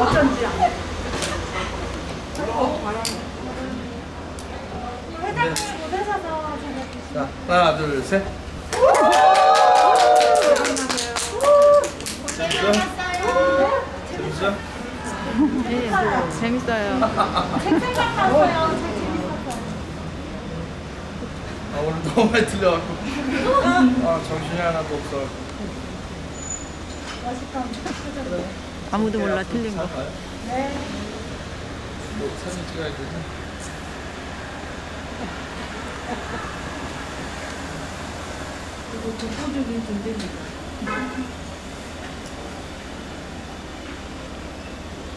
어쩐지. 회장님 오셔서 제가 자, 하나, 둘, 셋. 고생하셨어요. 재밌어? 네, 재밌어요. 책 생각났어요. 책 재밌었어요. 아, 오늘 너무 많이 틀려갖고. 아, 정신이 하나도 없어. 멋있던 아무도 몰라 틀린 거. 네. 뭐 사진 찍어야 되지? 그리고 독보적인 존재입니다.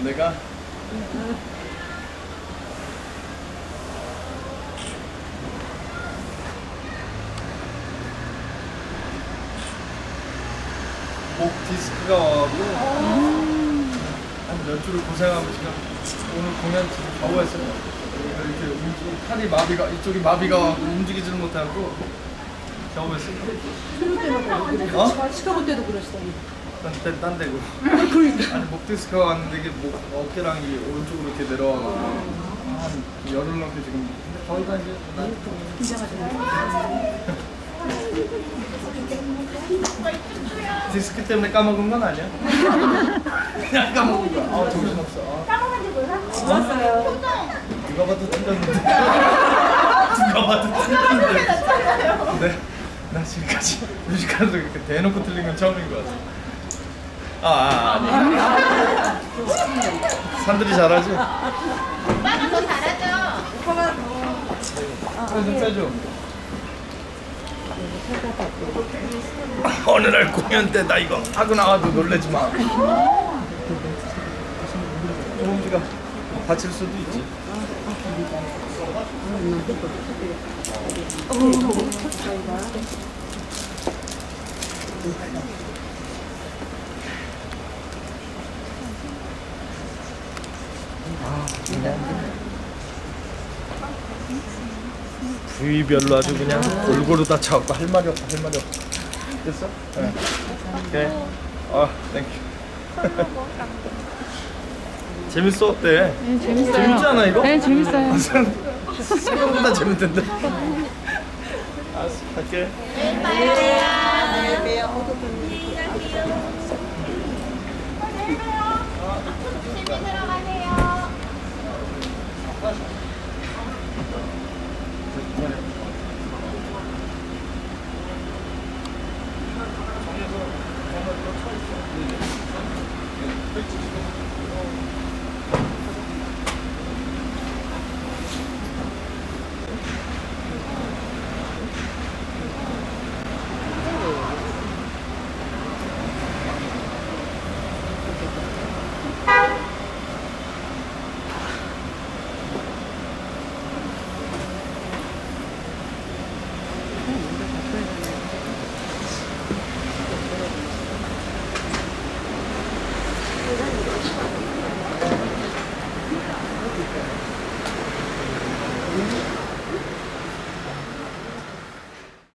내가 목 디스크가 와가지고 한몇 주를 고생하고 지금 오늘 공연 지금 겨우 했어요. 이렇게 움직 팔이 마비가 이쪽이 마비가 와서 움직이지를 못하고 겨우 했어요. 치료 때마다 그래. 어? 시카고 때도 그러시더니. 딴, 딴 데고. 아니, 목 디스크가 왔는데 이게 목, 어깨랑 이 오른쪽으로 이렇게 내려와가지고 한 열흘 넘게 지금 거의 다 이제 나 긴장하시네. 디스크 때문에 까먹은 건 아니야? 그냥 까먹은 거야. 아 정신없어. 아, 까먹은 지 몰랐어요. 좋았어요. 누가 봐도 틀렸는데. 누가 봐도 틀렸는데. 근데 나 지금까지 뮤지컬에서 이렇게 대놓고 틀린 건 처음인 것 같아. 아, 아 아니. 산들이 잘하지? 오빠가 더 잘하죠. 오빠가 더. 좀 빼줘. 어느 날 공연 때 나 이거 하고 나와도 놀래지 마. 호흡기가 다칠 수도 있지. 부위별로 아주 그냥 골고루 다 차갖고 할 말이 없어 할 말이 없어 됐어? 네. 오케이 아 땡큐 재밌어 어때? 네, 재밌어요. 재밌지 않아, 이거? 네, 재밌어요. 생각보다 재밌던데 알았어 갈게 조심히 들어가세요.